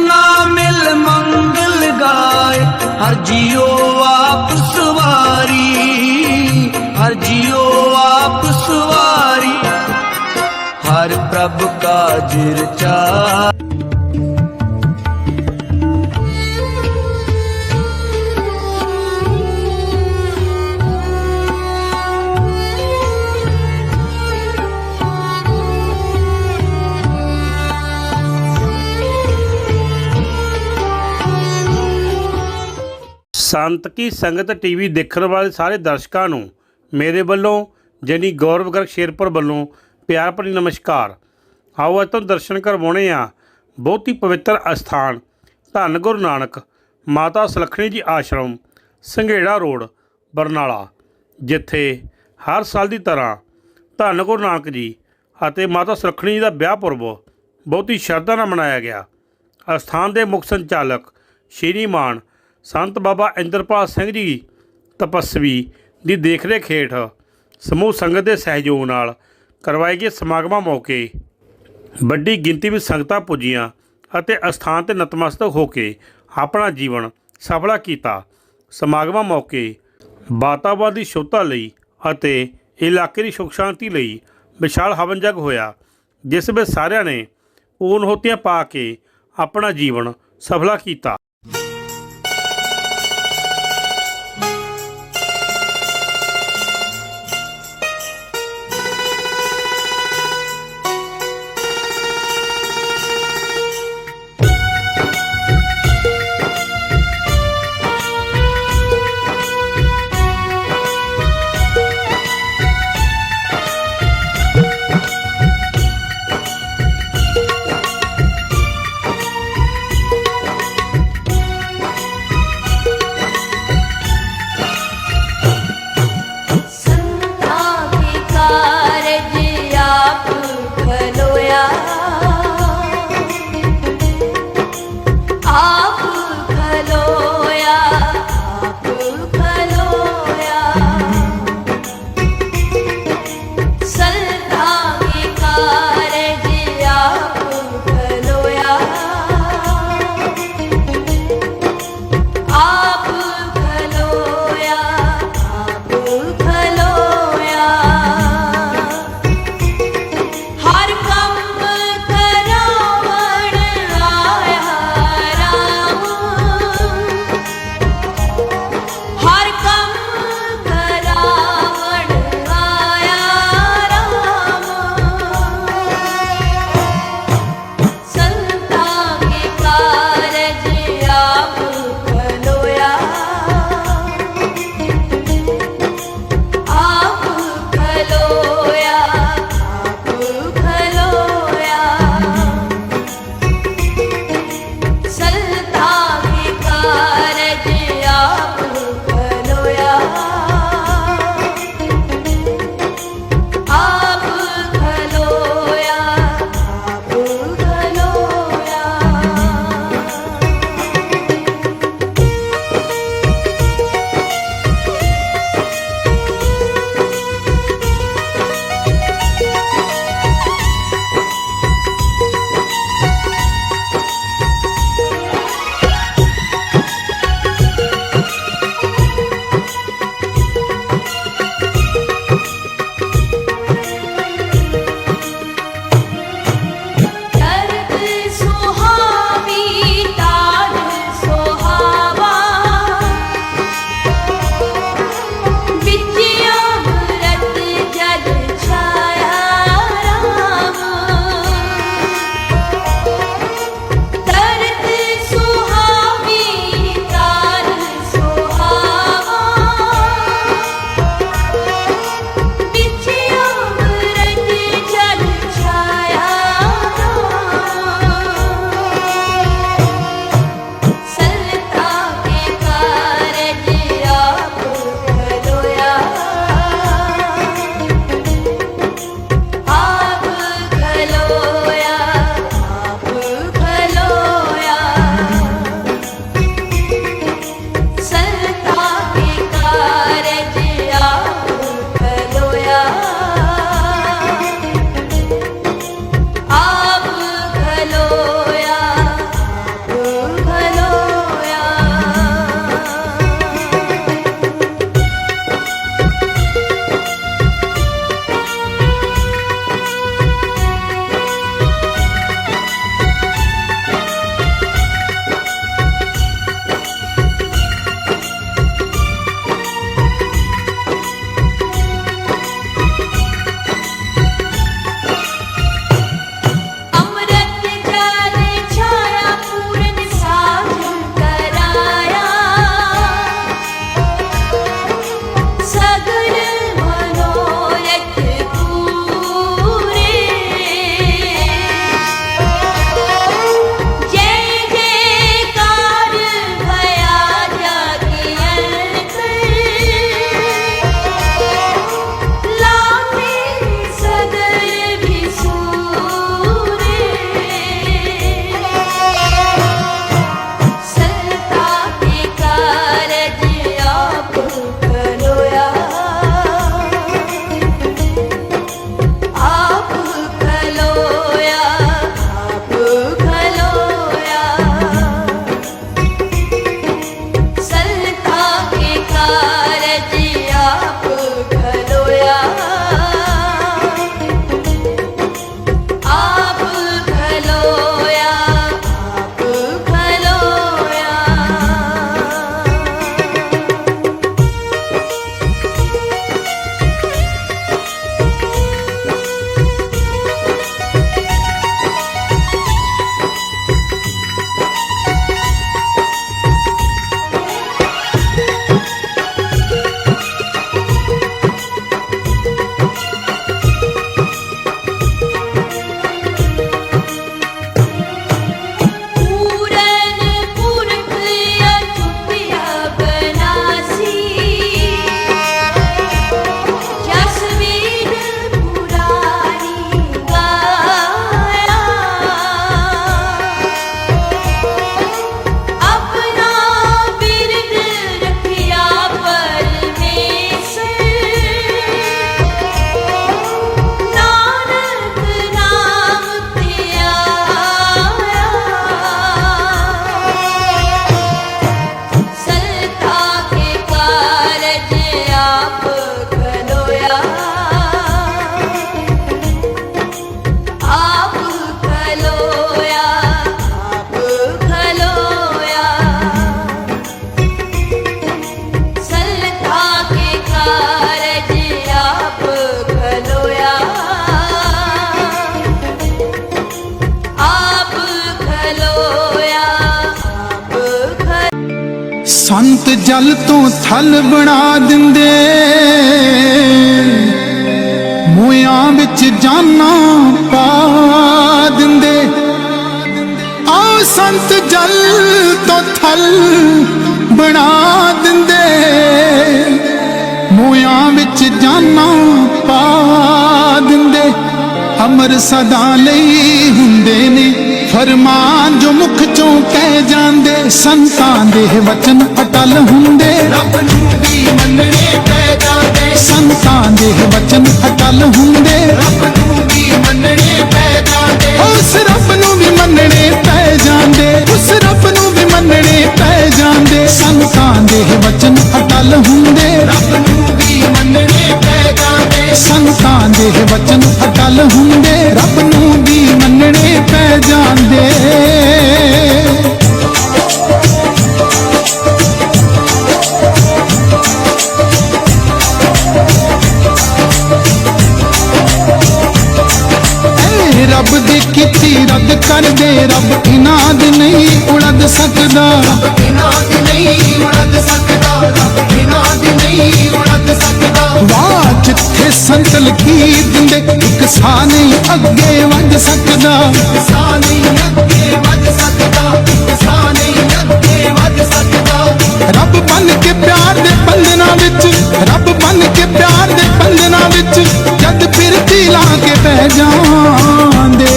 ਜਿੰਨਾ ਮਿਲ ਮੰਗਲ ਗਾਏ। ਹਰ ਜੀਓ ਆਪ ਸਵਾਰੀ ਹਰ ਜੀਓ ਆਪ ਸਵਾਰੀ ਹਰ ਪ੍ਰਭ ਕਾਜ ਰਚਾ ਸੰਤ ਕੀ ਸੰਗਤ ਟੀਵੀ ਦੇਖਣ ਵਾਲੇ ਸਾਰੇ ਦਰਸ਼ਕਾਂ ਨੂੰ ਮੇਰੇ ਵੱਲੋਂ ਜਨੀ ਗੌਰਵ ਗਰਗ ਸ਼ੇਰਪੁਰ ਵੱਲੋਂ ਪਿਆਰ ਭਰੀ ਨਮਸਕਾਰ। ਆਓ ਅੱਜ ਤੋਂ ਦਰਸ਼ਨ ਕਰਵਾਉਣੇ ਆ ਬਹੁਤ ਹੀ ਪਵਿੱਤਰ ਅਸਥਾਨ, ਧੰਨ ਗੁਰੂ ਨਾਨਕ, ਮਾਤਾ ਸੁਲੱਖਣੀ ਜੀ ਆਸ਼ਰਮ, ਸੰਘੇੜਾ ਰੋਡ, ਬਰਨਾਲਾ, ਜਿੱਥੇ ਹਰ ਸਾਲ ਦੀ ਤਰ੍ਹਾਂ ਧੰਨ ਗੁਰੂ ਨਾਨਕ ਜੀ ਅਤੇ ਮਾਤਾ ਸੁਲੱਖਣੀ ਜੀ ਦਾ ਵਿਆਹ ਪੁਰਬ ਬਹੁਤ ਹੀ ਸ਼ਰਧਾ ਨਾਲ ਮਨਾਇਆ ਗਿਆ। ਅਸਥਾਨ ਦੇ ਮੁੱਖ ਸੰਚਾਲਕ ਸ਼੍ਰੀ ਮਾਨ ਸੰਤ ਬਾਬਾ ਇੰਦਰਪਾਲ ਸਿੰਘ ਜੀ ਤਪਸਵੀ ਦੀ ਦੇਖਰੇਖ ਹੇਠ ਸਮੂਹ ਸੰਗਤ ਦੇ ਸਹਿਯੋਗ ਨਾਲ ਕਰਵਾਏ ਗਏ ਸਮਾਗਮਾਂ ਮੌਕੇ ਵੱਡੀ ਗਿਣਤੀ ਵਿੱਚ ਸੰਗਤਾਂ ਪੁੱਜੀਆਂ ਅਤੇ ਅਸਥਾਨ ਤੇ ਨਤਮਸਤਕ ਹੋ ਕੇ ਆਪਣਾ ਜੀਵਨ ਸਫਲਾ ਕੀਤਾ। ਸਮਾਗਮਾਂ ਮੌਕੇ ਵਾਤਾਵਰਣ ਦੀ ਸ਼ੁੱਧਤਾ ਲਈ ਅਤੇ ਇਲਾਕੇ ਦੀ ਸੁਖ ਸ਼ਾਂਤੀ ਲਈ ਵਿਸ਼ਾਲ ਹਵਨ ਜਗ ਹੋਇਆ, ਜਿਸ ਵਿੱਚ ਸਾਰਿਆਂ ਨੇ ਪੂਰਨ ਹੋਤੀਆਂ ਪਾ ਕੇ ਆਪਣਾ ਜੀਵਨ ਸਫਲਾ ਕੀਤਾ। ਸੰਤ ਜਲ ਤੋਂ ਥਲ ਬਣਾ ਦਿੰਦੇ। ਮੋਇਆਂ ਵਿੱਚ ਜਾਨਾਂ ਪਾ ਦਿੰਦੇ। ਆਓ ਸੰਤ ਜਲ ਤੋਂ ਥਲ ਬਣਾ ਦਿੰਦੇ। ਮੋਇਆਂ ਵਿੱਚ ਜਾਨਾਂ ਪਾ ਦਿੰਦੇ। ਅਮਰ ਸਦਾ ਲਈ ਹੁੰਦੇ ਨੇ। ਫਰਮਾਨ ਜੋ ਮੁਖ ਚੋਂ ਕਹਿ ਜਾਂਦੇ ਸੰਤਾਂ ਦੇ ਵਚਨ ਅਟਲ ਹੁੰਦੇ। ਰੱਬ ਨੂੰ ਵੀ ਮੰਨਣੇ ਪੈ ਜਾਂਦੇ। ਸੰਤਾਂ ਦੇ ਵਚਨ ਅਟਲ ਹੁੰਦੇ। ਰੱਬ ਨੂੰ ਵੀ ਮੰਨਣੇ ਪੈ ਜਾਂਦੇ। ਉਸ ਰੱਬ ਨੂੰ ਵੀ ਮੰਨਣੇ ਪੈ ਜਾਂਦੇ। ਉਸ ਰੱਬ ਨੂੰ ਵੀ ਮੰਨਣੇ ਪੈ ਜਾਂਦੇ। ਸੰਤਾਂ ਦੇ ਵਚਨ ਅਟਲ ਹੁੰਦੇ। ਰੱਬ ਨੂੰ ਵੀ ਮੰਨਣੇ ਪੈ ਜਾਂਦੇ। ਸੰਤਾਂ ਦੇ ਵਚਨ ਅਟਲ ਹੁੰਦੇ। ਕੀਤੀ ਰੱਦ ਕਰਦੇ ਰੱਬ ਇਨਾਦ ਨਹੀਂ ਉਲਦ ਸਕਦਾ। ਨਹੀਂ ਰੱਬ ਬਿਨਾਂ ਦੀ ਨਹੀਂ ਉੜਦ ਸਕਦਾ। ਵਾਹ ਜਿੱਥੇ ਸੰਤ ਲਕੀਰ ਦਿੰਦੇ ਇੱਕ ਸਾਹ ਨਹੀਂ ਅੱਗੇ ਵੱਧ ਸਕਦਾ। ਸਾਹ ਨਹੀਂ ਅੱਗੇ ਵੱਧ ਸਕਦਾ ਸਾਹ ਨਹੀਂ ਅੱਗੇ ਵੱਧ ਸਕਦਾ। ਰੱਬ ਬਨ ਕੇ ਪਿਆਰ ਦੇ ਬੰਧਨਾਂ ਵਿੱਚ ਰੱਬ ਬਨ ਕੇ ਪਿਆਰ ਦੇ ਬੰਧਨਾਂ ਵਿੱਚ ਜਦ ਫਿਰਤੀ ਲਾ ਕੇ ਬਹਿ ਜਾਂਦੇ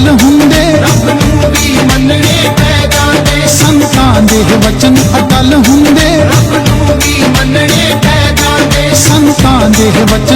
ਅਟਲ ਹੁੰਦੇ। ਰੱਬ ਨੂੰ ਵੀ ਮੰਨਣੇ ਪੈ ਜਾਂਦੇ ਸੰਤਾਂ ਦੇ ਵਚਨ ਅਟਲ ਹੁੰਦੇ। ਰੱਬ ਨੂੰ ਵੀ ਮੰਨਣੇ ਪੈ ਜਾਂਦੇ ਸੰਤਾਂ ਦੇ ਵਚਨ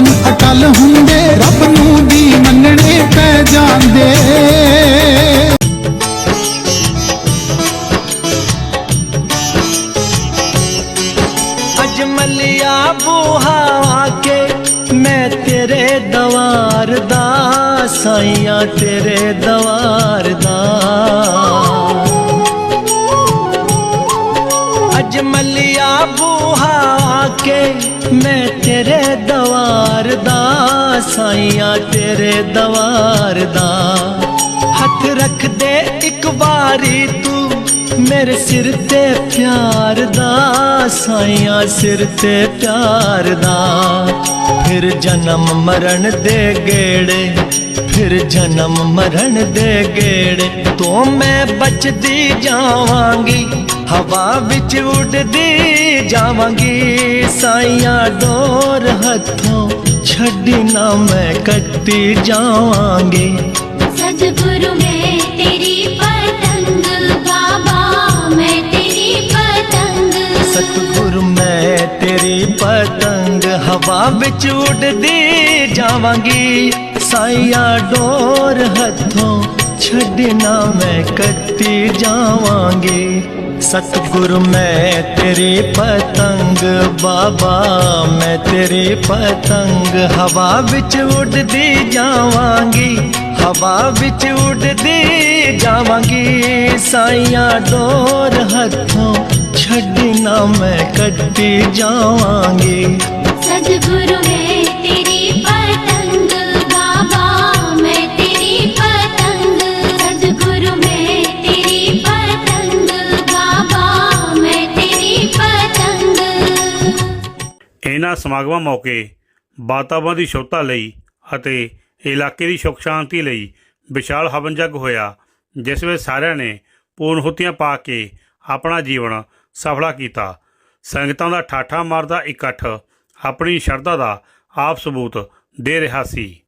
ਸਾਈਆਂ ਤੇਰੇ ਦਵਾਰ ਦਾ। ਹੱਥ ਰੱਖ ਦੇ ਇੱਕ ਵਾਰੀ ਤੂੰ, ਮੇਰੇ ਸਿਰ ਤੇ ਪਿਆਰ ਦਾ। ਸਾਈਆਂ ਸਿਰ ਤੇ ਪਿਆਰ ਦਾ। ਫਿਰ ਜਨਮ ਮਰਨ ਦੇ ਗੇੜੇ, ਫਿਰ ਜਨਮ ਮਰਨ ਦੇ ਗੇੜੇ। ਤੋਂ ਮੈਂ ਬਚਦੀ ਜਾਵਾਂਗੀ, ਹਵਾ ਵਿੱਚ ਉੱਡਦੀ ਜਾਵਾਂਗੀ। ਸਾਈਆਂ ਡੋਰ ਹੱਥੋਂ ਛੱਡਣਾ ਮੈਂ ਕੱਟ ਜਾਵਾਂਗੇ। ਸਤਿਗੁਰੂ ਮੈਂ ਤੇਰੀ ਪਤੰਗ ਬਾਬਾ ਮੈਂ ਤੇਰੀ ਪਤੰਗ। ਸਤਿਗੁਰੂ ਮੈਂ ਤੇਰੀ ਪਤੰਗ ਹਵਾ ਵਿੱਚ ਉੱਡਦੀ ਜਾਵਾਂਗੀ। ਸਾਇਆ ਡੋਰ ਹੱਥੋਂ ਛੱਡਣਾ ਮੈਂ ਕੱਟ ਜਾਵਾਂਗੇ। ਸਤਗੁਰ ਮੈਂ ਤੇਰੇ ਪਤੰਗ ਬਾਬਾ ਮੈਂ ਤੇਰੇ ਪਤੰਗ ਹਵਾ ਵਿੱਚ ਉੱਡਦੀ ਜਾਵਾਂਗੀ ਹਵਾ ਵਿੱਚ ਉੱਡਦੀ ਜਾਵਾਂਗੀ ਸਾਈਆਂ ਡੋਰ ਹੱਥੋਂ ਛੱਡਣਾ ਮੈਂ ਕੱਢੀ ਜਾਵਾਂਗੀ ਸਤਗੁਰੂ ਵੇ ਇਹਨਾਂ ਸਮਾਗਮਾਂ ਮੌਕੇ ਵਾਤਾਵਰਣ ਦੀ ਸ਼ੁੱਧਤਾ ਲਈ ਅਤੇ ਇਲਾਕੇ ਦੀ ਸੁਖ ਸ਼ਾਂਤੀ ਲਈ ਵਿਸ਼ਾਲ ਹਵਨ ਜਗ ਹੋਇਆ, ਜਿਸ ਵਿੱਚ ਸਾਰਿਆਂ ਨੇ ਪੂਰਨਹੁਤੀਆਂ ਪਾ ਕੇ ਆਪਣਾ ਜੀਵਨ ਸਫਲਾ ਕੀਤਾ। ਸੰਗਤਾਂ ਦਾ ਠਾਠਾ ਮਾਰਦਾ ਇਕੱਠ ਆਪਣੀ ਸ਼ਰਧਾ ਦਾ ਆਪ ਸਬੂਤ ਦੇ ਰਿਹਾ ਸੀ।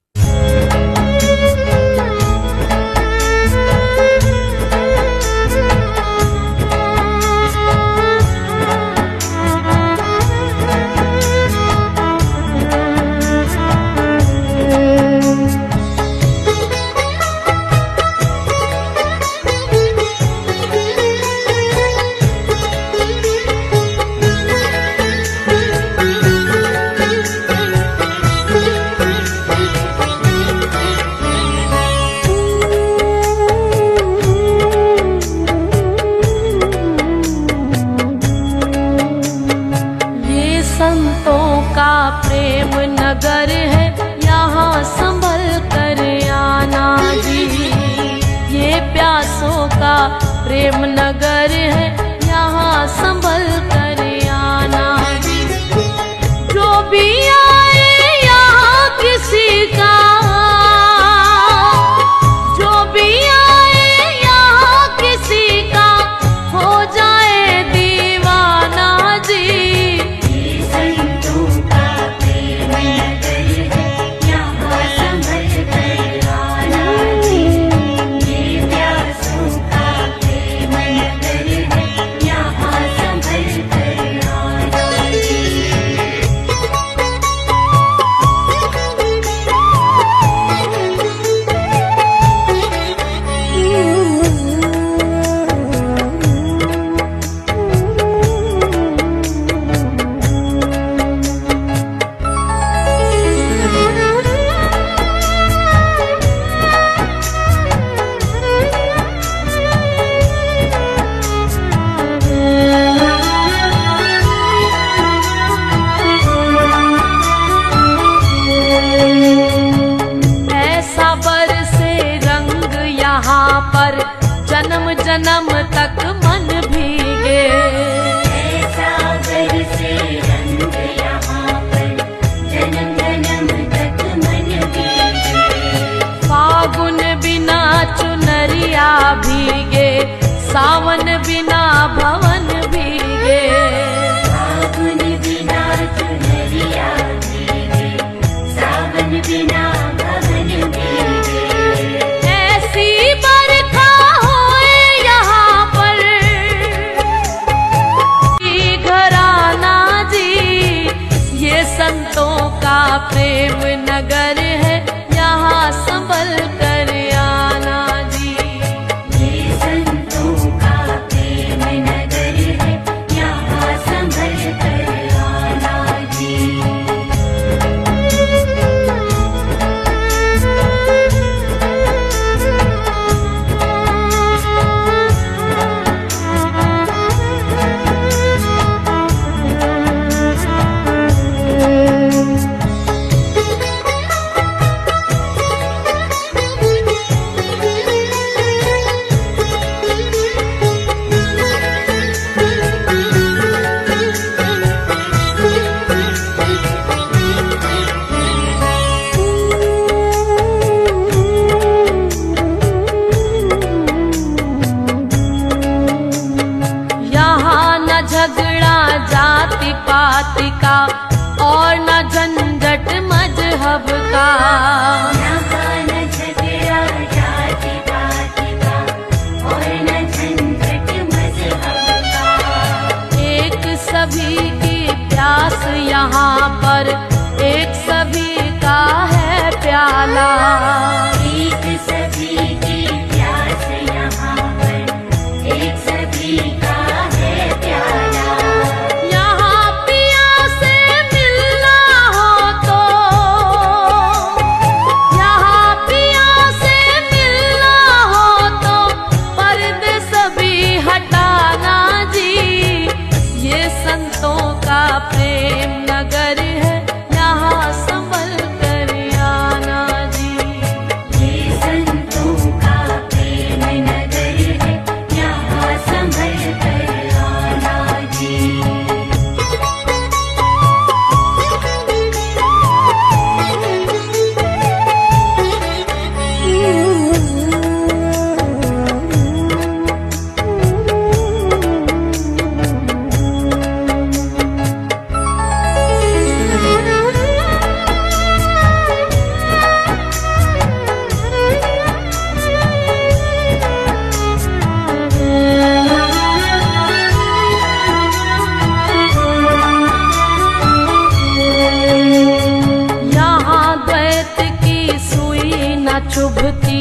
शुभती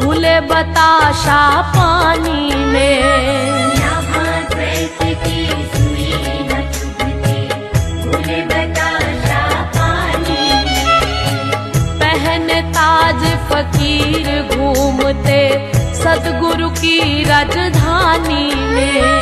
भूले बताशा पानी पहन ताज फकीर घूमते सदगुरु की राजधानी में।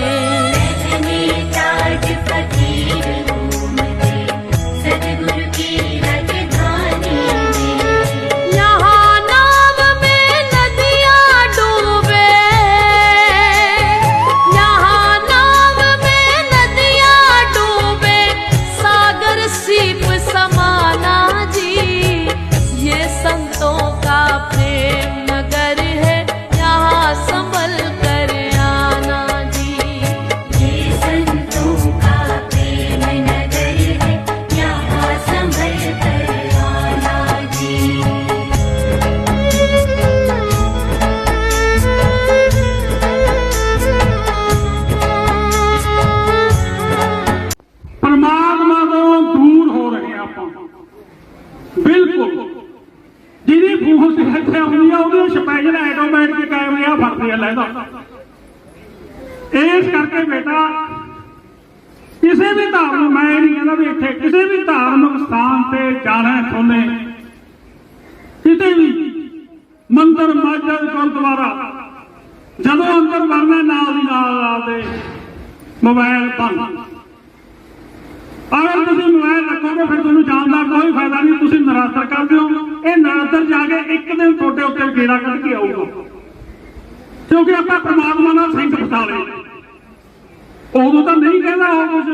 ਜਦੋਂ ਅੰਦਰ ਵੜਨਾ ਨਾਲ ਦੀ ਨਾਲ ਆਪਦੇ ਮੋਬਾਈਲ ਬੰਦ ਅਗਰ ਤੁਸੀਂ ਮੋਬਾਈਲ ਰੱਖੋਗੇ, ਫਿਰ ਤੁਹਾਨੂੰ ਜਾਣ ਦਾ ਕੋਈ ਫਾਇਦਾ ਨਹੀਂ, ਤੁਸੀਂ ਨਰਾਸਰ ਕਰਦੇ ਹੋ ਇਹ ਨਰਾਸਰ ਜਾ ਕੇ ਇੱਕ ਦਿਨ ਤੁਹਾਡੇ ਉੱਤੇ ਗੇੜਾ ਕੱਢ ਕੇ ਆਊਗਾ। ਕਿਉਂਕਿ ਆਪਾਂ ਪਰਮਾਤਮਾ ਨਾਲ ਸਿੰਘ ਪਟਾ ਲਏ। ਉਦੋਂ ਤਾਂ ਨਹੀਂ ਕਹਿੰਦਾ ਉਹ ਕੁਝ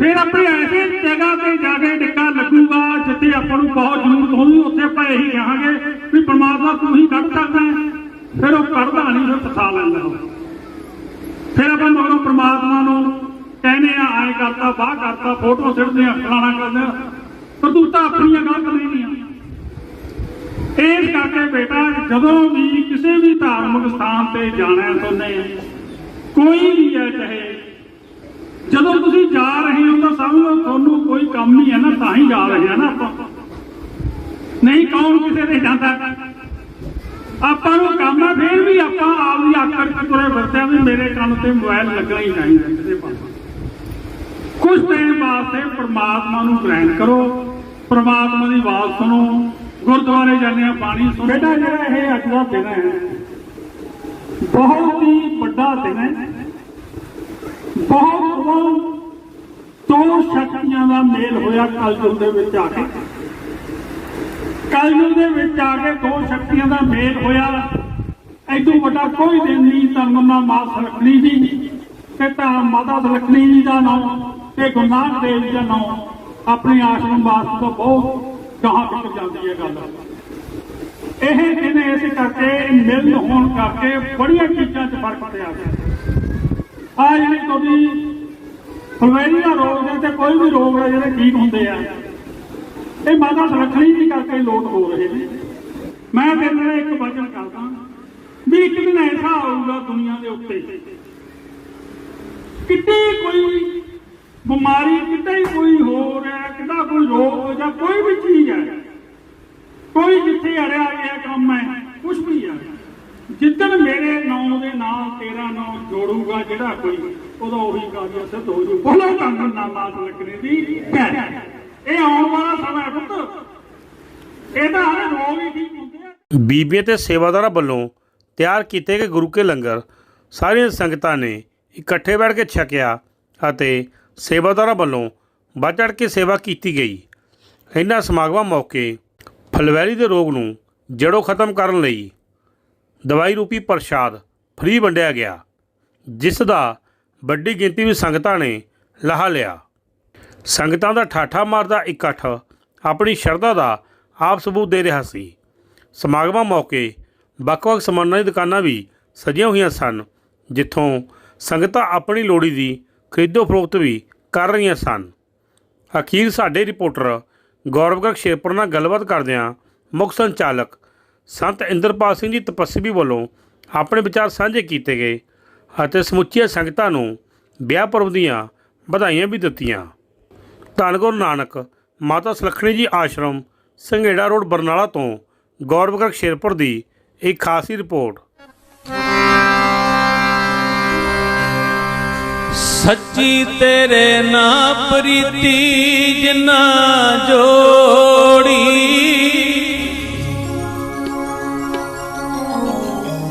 ਫਿਰ ਆਪਣੀ ਐਸੀ ਜਗ੍ਹਾ ਤੇ ਜਾ ਕੇ ਡਿੱਕਾ ਲੱਗੂਗਾ, ਜਿੱਥੇ ਆਪਾਂ ਨੂੰ ਬਹੁਤ ਜ਼ਰੂਰਤ ਹੋਊ, ਉੱਥੇ ਆਪਾਂ ਇਹੀ ਕਹਾਂਗੇ ਵੀ ਪਰਮਾਤਮਾ ਤੂੰ ਹੀ ਕੱਢ ਸਕਦਾ ਹੈ। ਫਿਰ ਉਹ ਕੱਢਦਾ ਨਹੀਂ, ਫਿਰ ਫਸਾ ਲੈਂਦਾ ਫਿਰ ਆਪਾਂ ਮਗਰੋਂ ਪ੍ਰਮਾਤਮਾ ਨੂੰ ਕਹਿੰਦੇ ਆ, ਆਏ ਕਰਤਾ, ਬਾਹ ਕਰਤਾ, ਫੋਟੋ ਸਿੱਟਦੇ ਆ, ਫਲਾਣਾ ਕਰਦੇ ਆ। ਪਰ ਤੂੰ ਤਾਂ ਆਪਣੀਆਂ ਗਲਤ ਨਹੀਂ ਆ। ਇਸ ਕਰਕੇ ਬੇਟਾ, ਜਦੋਂ ਵੀ ਕਿਸੇ ਵੀ ਧਾਰਮਿਕ ਸਥਾਨ ਤੇ ਜਾਣਾ ਹੈ ਕੋਈ ਵੀ ਹੈ, ਚਾਹੇ ਜਦੋਂ ਤੁਸੀਂ ਜਾ ਰਹੇ ਹੋ ਤਾਂ ਸਮਝੋ ਤੁਹਾਨੂੰ ਕੋਈ ਕੰਮ ਨਹੀਂ ਹੈ ਨਾ, ਤਾਂ ਹੀ ਜਾ ਰਹੇ ਆ ਨਾ ਆਪਾਂ। ਨਹੀਂ, ਕੌਣ ਕਿਸੇ ਦੇ ਜਾਂਦਾ? ਆਪਾਂ ਨੂੰ ਕੰਮ ਹੈ ਫਿਰ ਵੀ ਆਪਾਂ ਆਪ ਦੀ ਆਕੜ ਚ ਤੁਰੇ ਫਿਰਦੇ ਆ ਵੀ ਮੇਰੇ ਕੰਨ ਤੇ ਮੋਬਾਈਲ ਲੱਗਣਾ ਹੀ ਚਾਹੀਦਾ ਕਿਸੇ ਪਾਸੇ। ਕੁਝ ਟਾਈਮ ਵਾਸਤੇ ਪ੍ਰਮਾਤਮਾ ਨੂੰ ਗ੍ਰਹਿਣ ਕਰੋ, ਪ੍ਰਮਾਤਮਾ ਦੀ ਆਵਾਜ਼ ਸੁਣੋ, ਗੁਰਦੁਆਰੇ ਜਾਂਦੇ ਆ, ਬਾਣੀ ਸੁਣੋ। ਬੇਟਾ, ਜਿਹੜਾ ਇਹ ਅੱਜ ਦਾ ਦਿਨ ਹੈ, ਬਹੁਤ ਹੀ ਵੱਡਾ ਦਿਨ ਹੈ। ਬਹੁਤ ਬਹੁਤ ਦੋ ਸ਼ਕਤੀਆਂ ਦਾ ਮੇਲ ਹੋਇਆ, ਕਲਯੁਗ ਦੇ ਵਿੱਚ ਆ ਕੇ। ਕਲਯੁਗ ਦੇ ਵਿੱਚ ਆ ਕੇ ਦੋ ਸ਼ਕਤੀਆਂ ਦਾ ਮੇਲ ਹੋਇਆ। ਐਦੋਂ ਵੱਡਾ ਕੋਈ ਦਿਨ ਨਹੀਂ ਧਰਮਨਾ ਮਾਂ ਸਰਕਣੀ ਜੀ ਤੇ ਤਾਂ ਮਾਤਾ ਸਰਕਣੀ ਜੀ ਦਾ ਨਾਮ ਤੇ ਗੁਰੂ ਨਾਨਕ ਦੇਵ ਜੀ ਦਾ ਨਾਮ ਆਪਣੇ ਆਸ਼ਰਮ ਵਾਸਤੇ ਬਹੁਤ ਗਾਹਾਂ ਤੱਕ ਜਾਂਦੀ ਹੈ ਗੱਲ। ਇਹ ਦਿਨ ਇਸ ਕਰਕੇ ਮਿਲ ਹੋਣ ਕਰਕੇ ਬੜੀਆਂ ਚੀਜ਼ਾਂ 'ਚ ਫ਼ਰਕ ਪਿਆ। ਆ ਜਿਹੜੀ ਤੁਹਾਡੀ ਫਲਵੈਰੀ ਦਾ ਰੋਗ ਹੈ ਤੇ ਕੋਈ ਵੀ ਰੋਗ ਹੈ ਜਿਹੜੇ ਠੀਕ ਹੁੰਦੇ ਆ ਇਹ ਮਾਤਾ ਸੁਰੱਖਣੀ ਦੀ ਕਰਕੇ ਲੋਟ ਹੋ ਰਹੇ ਨੇ। ਮੈਂ ਤੇਰੇ ਨਾਲ ਇੱਕ ਵਚਨ ਕਰਦਾ ਵੀ ਇੱਕ ਦਿਨ ਐਸਾ ਆਊਗਾ ਦੁਨੀਆ ਦੇ ਉੱਤੇ ਕਿਤੇ ਕੋਈ ਬਿਮਾਰੀ, ਕਿਤੇ ਕੋਈ ਹੋ ਰਿਹਾ ਕਿਤਾ ਕੋਈ ਰੋਗ ਜਾਂ ਕੋਈ ਵੀ ਚੀਜ਼ ਹੈ, ਕੋਈ ਜਿੱਥੇ ਅੜਿਆ ਗਿਆ ਕੰਮ ਹੈ ਕੁਝ ਵੀ ਹੈ, ਜਿੱਦਣ ਮੇਰੇ ਨਾਂ ਦੇ ਨਾਲ ਤੇਰਾ ਨਾਂ ਜੋੜੂਗਾ ਜਿਹੜਾ ਕੋਈ, ਉਹਦਾ ਉਹੀ ਕਾਰਜ ਸਿੱਧ ਹੋ ਜੂ ਬੋਲੋ ਕੰਨ ਨਾ ਮਾਤ ਲੱਗਣੇ ਦੀ ਕਹਿ ਇਹ ਆਉਣ ਵਾਲਾ ਸਮਾਂ ਹੈ ਪੁੱਤ। ਇਹਦਾ ਹਰ ਰੋਗ ਹੀ ਠੀਕ ਹੁੰਦੇ ਆ। ਬੀਬੀਆਂ ਤੇ ਸੇਵਾਦਾਰਾਂ ਵੱਲੋਂ ਤਿਆਰ ਕੀਤੇ ਗਏ ਗੁਰੂ ਕੇ ਲੰਗਰ ਸਾਰੀਆਂ ਸੰਗਤਾਂ ਨੇ ਇਕੱਠੇ ਬੈਠ ਕੇ ਛਕਿਆ ਅਤੇ ਸੇਵਾਦਾਰਾਂ ਵੱਲੋਂ ਵੱਧ ਚੜ੍ਹ ਕੇ ਸੇਵਾ ਕੀਤੀ ਗਈ। ਇਹਨਾਂ ਸਮਾਗਮਾਂ ਮੌਕੇ ਫਲਵੈਰੀ ਦੇ ਰੋਗ ਨੂੰ ਜੜੋਂ ਖਤਮ ਕਰਨ ਲਈ ਦਵਾਈ ਰੂਪੀ ਪ੍ਰਸ਼ਾਦ ਫ੍ਰੀ ਵੰਡਿਆ ਗਿਆ, ਜਿਸ ਦਾ ਵੱਡੀ ਗਿਣਤੀ ਵਿੱਚ ਸੰਗਤਾਂ ਨੇ ਲਾਹਾ ਲਿਆ। ਸੰਗਤਾਂ ਦਾ ਠਾਠਾ ਮਾਰਦਾ ਇਕੱਠ ਆਪਣੀ ਸ਼ਰਧਾ ਦਾ ਆਪ ਸਬੂਤ ਦੇ ਰਿਹਾ ਸੀ। ਸਮਾਗਮਾਂ ਮੌਕੇ ਵੱਖ-ਵੱਖ ਸਮਾਨਾਂ ਦੀ ਦੁਕਾਨਾਂ ਵੀ ਸਜੀਆਂ ਹੋਈਆਂ ਸਨ, ਜਿੱਥੋਂ ਸੰਗਤਾਂ ਆਪਣੀ ਲੋੜੀ ਦੀ ਖਰੀਦੋ ਫਰੋਖਤ ਵੀ ਕਰ ਰਹੀਆਂ ਸਨ। ਅਖੀਰ ਸਾਡੇ ਰਿਪੋਰਟਰ ਗੌਰਵ ਗਰਗ ਸ਼ੇਰਪੁਰ ਨਾਲ ਗੱਲਬਾਤ ਕਰਦਿਆਂ ਮੁੱਖ ਸੰਚਾਲਕ ਸੰਤ ਇੰਦਰਪਾਲ ਸਿੰਘ ਜੀ ਤਪੱਸਵੀ ਵੱਲੋਂ ਆਪਣੇ ਵਿਚਾਰ ਸਾਂਝੇ ਕੀਤੇ ਗਏ ਅਤੇ ਸਮੁੱਚੀਆਂ ਸੰਗਤਾਂ ਨੂੰ ਵਿਆਹ ਪੁਰਬ ਦੀਆਂ ਵਧਾਈਆਂ ਵੀ ਦਿੱਤੀਆਂ। ਧੰਨ ਗੁਰੂ ਨਾਨਕ, ਮਾਤਾ ਸੁਲੱਖਣੀ ਜੀ ਆਸ਼ਰਮ, ਸੰਘੇੜਾ ਰੋਡ ਬਰਨਾਲਾ ਤੋਂ, ਗੌਰਵ ਗਰਗ ਸ਼ੇਰਪੁਰ ਦੀ ਇੱਕ ਖਾਸੀ ਰਿਪੋਰਟ। ਸੱਚੀ ਤੇਰੇ ਨਾ ਪ੍ਰੀਤੀ ਜਿਨਾ ਜੋੜੀ,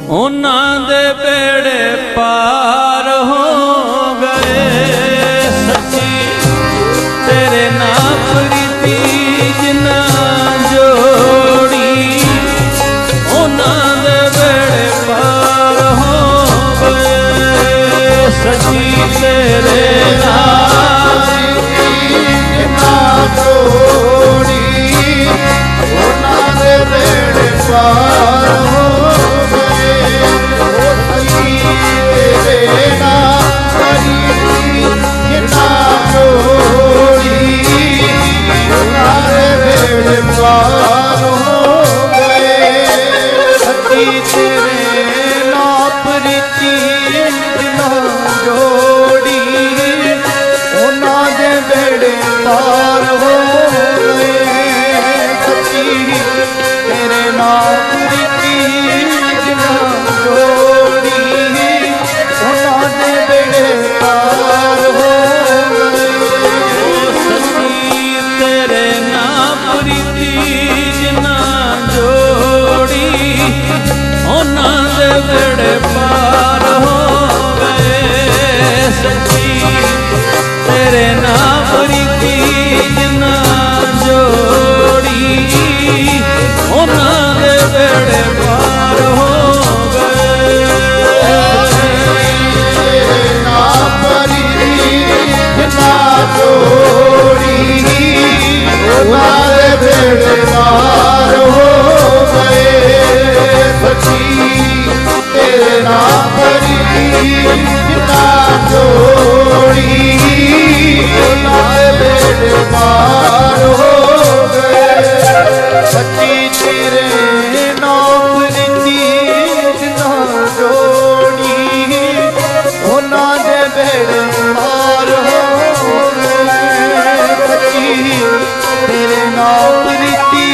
ਉਹਨਾਂ ਦੇ ਬੇੜੇ ਪਾ ਨਿਰਮਾਰ ਹੋ ਗਏ ਸਚੀ ਤੇਰੇ ਨਾਮ ਕਰੀ ਜਿਨਾ ਜੋੜੀ। ਨਾਏ ਨਿਰਮਾਰ ਹੋ ਗਏ ਸਚੀ ਤੇਰੇ ਨਾਮ ਰਿਤੀ ਜਿਨਾ ਜੋੜੀ। ਉਹਨਾਂ ਦੇ ਬੇੜੇ ਮਾਰ ਹੋ ਗਏ ਸਚੀ ਤੇਰੇ ਨਾ ਪ੍ਰੀਤੀ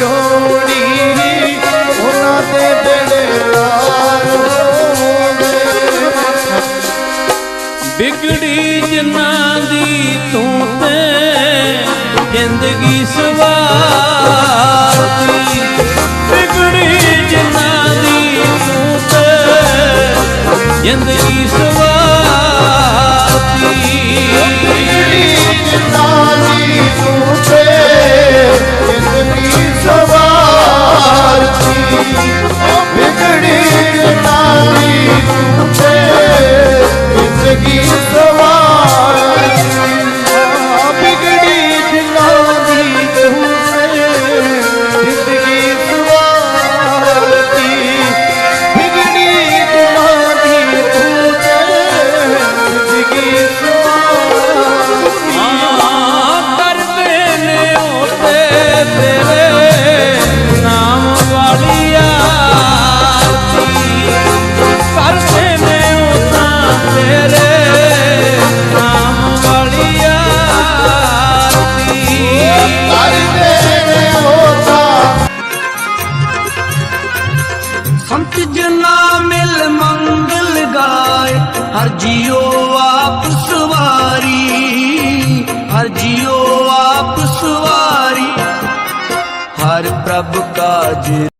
ਜੋੜੀ ਉਹਨਾਂ ਦੇ ਬੇੜਾਰ ਬਿਗੜੀ ਜਿਨ੍ਹਾਂ ਦੀ ਤੂੰ ਤੇ ਜ਼ਿੰਦਗੀ ਸਵਾਰਦੀ ਬਿਗੜੀ ਜਿਨ੍ਹਾਂ ਦੀ ਤੂੰ ਤੇ ਜ਼ਿੰਦਗੀ ਸਵਾਰਦੀ તારી તું છે જિંદગી સવારથી બિગડી તારી તું છે જિંદગી સવારથી